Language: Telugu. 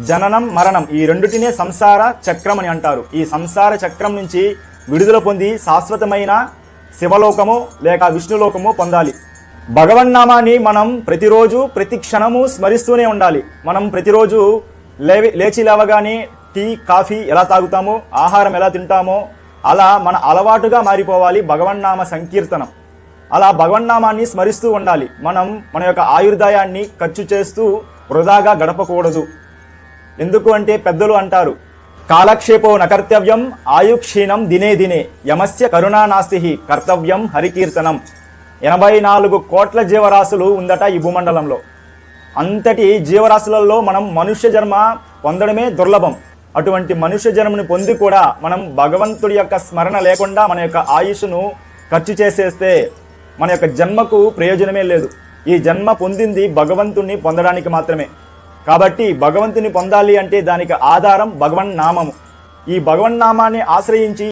జననం మరణం ఈ రెండుటినే సంసార చక్రం అని అంటారు. ఈ సంసార చక్రం నుంచి విడుదల పొంది శాశ్వతమైన శివలోకము లేక విష్ణులోకము పొందాలి. భగవన్నామాన్ని మనం ప్రతిరోజు ప్రతి క్షణము స్మరిస్తూనే ఉండాలి. మనం ప్రతిరోజు లేవి లేచి లేవగానే టీ కాఫీ ఎలా తాగుతామో ఆహారం ఎలా తింటామో అలా మన అలవాటుగా మారిపోవాలి భగవన్నామ సంకీర్తనం. అలా భగవన్నామాన్ని స్మరిస్తూ ఉండాలి. మనం మన యొక్క ఆయుర్దాయాన్ని ఖర్చు చేస్తూ వృధాగా గడపకూడదు. ఎందుకు అంటే పెద్దలు అంటారు కాలక్షేపో నకర్తవ్యం ఆయుక్షీణం దినే దినే యమస్య కరుణానాస్తి కర్తవ్యం హరికీర్తనం. ఎనభై నాలుగు కోట్ల జీవరాశులు ఉందట ఈ భూమండలంలో. అంతటి జీవరాశులలో మనం మనుష్య జన్మ పొందడమే దుర్లభం. అటువంటి మనుష్య జన్మని పొంది కూడా మనం భగవంతుడి యొక్క స్మరణ లేకుండా మన యొక్క ఆయుష్ను ఖర్చు చేసేస్తే మన యొక్క జన్మకు ప్రయోజనమే లేదు. ఈ జన్మ పొందింది భగవంతుణ్ణి పొందడానికి మాత్రమే. కాబట్టి భగవంతుని పొందాలి అంటే దానికి ఆధారం భగవన్ నామము ఈ భగవన్ నామాన్ని ఆశ్రయించి